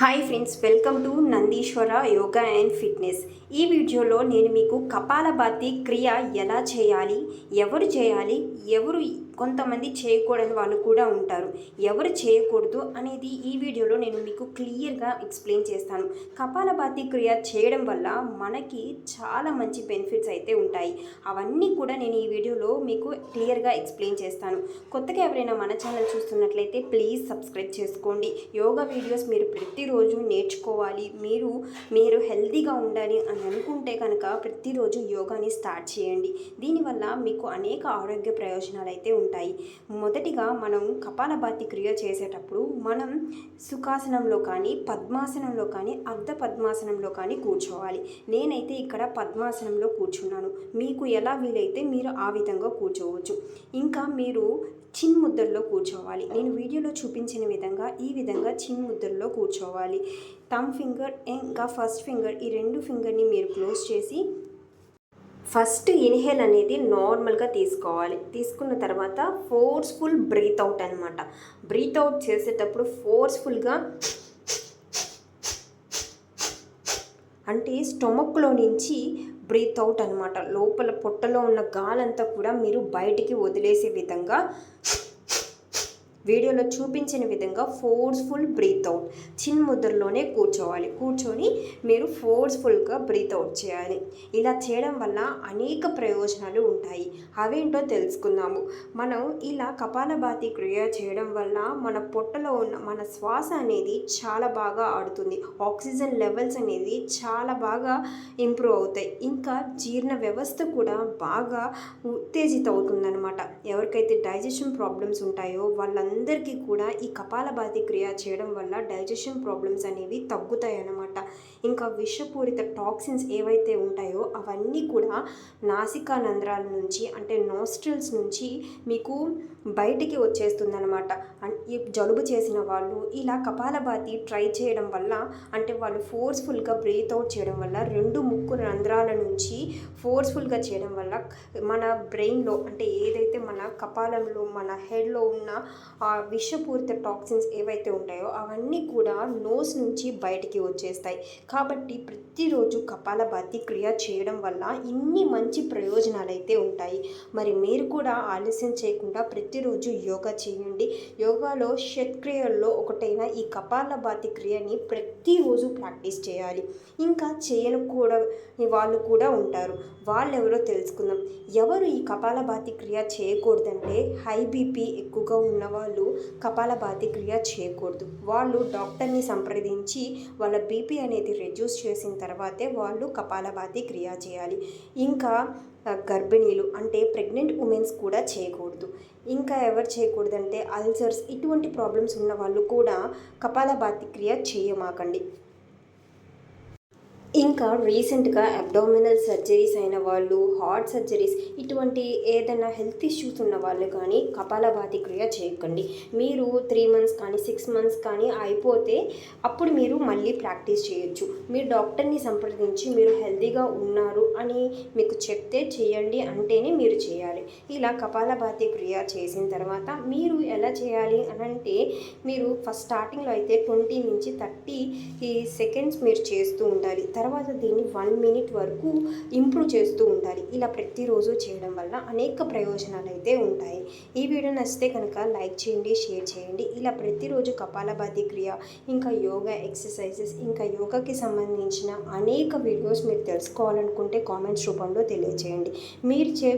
Hi friends welcome to Nandeeshwara yoga and fitness ఈ వీడియోలో నేను మీకు కపాలభాతి క్రియ ఎలా చేయాలి ఎవరు చేయాలి ఎవరు కొంతమంది చేయకూడని వాళ్ళు కూడా ఉంటారు. ఎవరు చేయకూడదు అనేది ఈ వీడియోలో నేను మీకు క్లియర్గా ఎక్స్ప్లెయిన్ చేస్తాను. కపాలభాతి క్రియ చేయడం వల్ల మనకి చాలా మంచి బెనిఫిట్స్ అయితే ఉంటాయి. అవన్నీ కూడా నేను ఈ వీడియోలో మీకు క్లియర్గా ఎక్స్ప్లెయిన్ చేస్తాను. కొత్తగా ఎవరైనా మన ఛానల్ చూస్తున్నట్లయితే ప్లీజ్ సబ్స్క్రైబ్ చేసుకోండి. యోగా వీడియోస్ మీరు ప్రతి ప్రతిరోజు నేర్చుకోవాలి. మీరు మీరు హెల్తీగా ఉండాలి అని అనుకుంటే కనుక ప్రతిరోజు యోగాని స్టార్ట్ చేయండి. దీనివల్ల మీకు అనేక ఆరోగ్య ప్రయోజనాలు అయితే ఉంటాయి. మొదటిగా మనం కపాలభాతి క్రియ చేసేటప్పుడు మనం సుఖాసనంలో కానీ పద్మాసనంలో కానీ అర్ధ పద్మాసనంలో కానీ కూర్చోవాలి. నేనైతే ఇక్కడ పద్మాసనంలో కూర్చున్నాను. మీకు ఎలా వీలైతే మీరు ఆ విధంగా కూర్చోవచ్చు. ఇంకా మీరు చిన్ ముద్దల్లో కూర్చోవాలి. నేను వీడియోలో చూపించిన విధంగా ఈ విధంగా చిన్ ముద్దల్లో కూర్చోవాలి. థమ్ ఫింగర్ ఇంకా ఫస్ట్ ఫింగర్ ఈ రెండు ఫింగర్ని మీరు క్లోజ్ చేసి ఫస్ట్ ఇన్హేల్ అనేది నార్మల్గా తీసుకోవాలి. తీసుకున్న తర్వాత ఫోర్స్ఫుల్ బ్రీత్ అవుట్ అనమాట బ్రీత్ అవుట్ చేసేటప్పుడు ఫోర్స్ఫుల్గా అంటే స్టొమక్లో నుంచి బ్రీత్ అవుట్ అనమాట లోపల పొట్టలో ఉన్న గాలంతా కూడా మీరు బయటికి వదిలేసే విధంగా వీడియోలో చూపించిన విధంగా ఫోర్స్ఫుల్ బ్రీత్ అవుట్ చిన్న ముద్రలోనే కూర్చోవాలి. కూర్చొని మీరు ఫోర్స్ఫుల్గా బ్రీత్ అవుట్ చేయాలి. ఇలా చేయడం వల్ల అనేక ప్రయోజనాలు ఉంటాయి. అవేంటో తెలుసుకుందాము. మనం ఇలా కపాలభాతి క్రియ చేయడం వల్ల మన పొట్టలో ఉన్న మన శ్వాస అనేది చాలా బాగా ఆడుతుంది. ఆక్సిజన్ లెవెల్స్ అనేది చాలా బాగా ఇంప్రూవ్ అవుతాయి. ఇంకా జీర్ణ వ్యవస్థ కూడా బాగా ఉత్తేజిత అవుతుందన్నమాట ఎవరికైతే డైజెషన్ ప్రాబ్లమ్స్ ఉంటాయో వాళ్ళందరూ అందరికీ కూడా ఈ కపాలభాతి క్రియ చేయడం వల్ల డైజెషన్ ప్రాబ్లమ్స్ అనేవి తగ్గుతాయి అన్నమాట ఇంకా విషపూరిత టాక్సిన్స్ ఏవైతే ఉంటాయో అవన్నీ కూడా నాసికా నంద్రాల నుంచి అంటే నోస్ట్రిల్స్ నుంచి మీకు బయటికి వచ్చేస్తుందన్నమాట. అండ్ జలుబు చేసిన వాళ్ళు ఇలా కపాలభాతి ట్రై చేయడం వల్ల అంటే వాళ్ళు ఫోర్స్ఫుల్గా బ్రీత్ అవుట్ చేయడం వల్ల రెండు ముక్కు రంధ్రాల నుంచి ఫోర్స్ఫుల్గా చేయడం వల్ల మన బ్రెయిన్లో అంటే ఏదైతే మన కపాలంలో మన హెడ్లో ఉన్న ఆ విషపూరిత టాక్సిన్స్ ఏవైతే ఉంటాయో అవన్నీ కూడా నోస్ నుంచి బయటికి వచ్చేస్తాయి. కాబట్టి ప్రతిరోజు కపాలభాతి క్రియ చేయడం వల్ల ఇన్ని మంచి ప్రయోజనాలు అయితే ఉంటాయి. మరి మీరు కూడా ఆలస్యం చేయకుండా ప్రతిరోజు యోగా చేయండి. యోగా యోగాలో షత్క్రియల్లో ఒకటైన ఈ కపాలభాతి క్రియని ప్రతిరోజు ప్రాక్టీస్ చేయాలి. ఇంకా చేయను కూడా వాళ్ళు కూడా ఉంటారు. వాళ్ళు ఎవరో తెలుసుకుందాం. ఎవరు ఈ కపాలభాతి క్రియ చేయకూడదంటే హై బీపీ ఎక్కువగా ఉన్నవాళ్ళు వాళ్ళు కపాలభాతి క్రియ చేయకూడదు. వాళ్ళు డాక్టర్ని సంప్రదించి వాళ్ళ బీపీ అనేది రెడ్యూస్ చేసిన తర్వాతే వాళ్ళు కపాలభాతి క్రియ చేయాలి. ఇంకా గర్భిణీలు అంటే ప్రెగ్నెంట్ ఉమెన్స్ కూడా చేయకూడదు. ఇంకా ఎవరు చేయకూడదంటే అల్సర్స్ ఇటువంటి ప్రాబ్లమ్స్ ఉన్న వాళ్ళు కూడా కపాలభాతి క్రియ చేయమాకండి. ఇంకా రీసెంట్గా అబ్డోమినల్ సర్జరీస్ అయిన వాళ్ళు హార్ట్ సర్జరీస్ ఇటువంటి ఏదైనా హెల్త్ ఇష్యూస్ ఉన్న వాళ్ళు కానీ కపాలభాతి క్రియ చేయకండి. మీరు త్రీ మంత్స్ కానీ సిక్స్ మంత్స్ కానీ అయిపోతే అప్పుడు మీరు మళ్ళీ ప్రాక్టీస్ చేయొచ్చు. మీరు డాక్టర్ని సంప్రదించి మీరు హెల్తీగా ఉన్నారు అని మీకు చెప్తే చేయండి అంటేనే మీరు చేయాలి. ఇలా కపాలభాతి క్రియ చేసిన తర్వాత మీరు ఎలా చేయాలి అని అంటే మీరు ఫస్ట్ స్టార్టింగ్లో అయితే ట్వంటీ నుంచి థర్టీ సెకండ్స్ మీరు చేస్తూ ఉండాలి. తర్వాత దీన్ని వన్ మినిట్ వరకు ఇంప్రూవ్ చేస్తూ ఉండాలి. ఇలా ప్రతిరోజు చేయడం వల్ల అనేక ప్రయోజనాలు అయితే ఉంటాయి. ఈ వీడియో నచ్చితే కనుక లైక్ చేయండి షేర్ చేయండి. ఇలా ప్రతిరోజు కపాలభాతి క్రియ ఇంకా యోగా ఎక్సర్సైజెస్ ఇంకా యోగాకి సంబంధించిన అనేక వీడియోస్ మీరు తెలుసుకోవాలనుకుంటే కామెంట్స్ రూపంలో తెలియజేయండి మీరు చే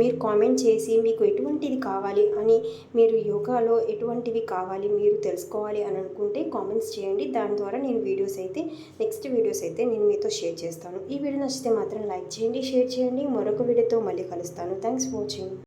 మీరు కామెంట్ చేసి మీకు ఎటువంటిది కావాలి అని మీరు యోగాలో ఎటువంటివి కావాలి మీరు తెలుసుకోవాలి అని అనుకుంటే కామెంట్స్ చేయండి. దాని ద్వారా నేను వీడియోస్ అయితే నెక్స్ట్ వీడియోస్ అయితే నేను మీతో షేర్ చేస్తాను. ఈ వీడియో నచ్చితే మాత్రం లైక్ చేయండి షేర్ చేయండి. మరొక వీడియోతో మళ్ళీ కలుస్తాను. Thanks for watching.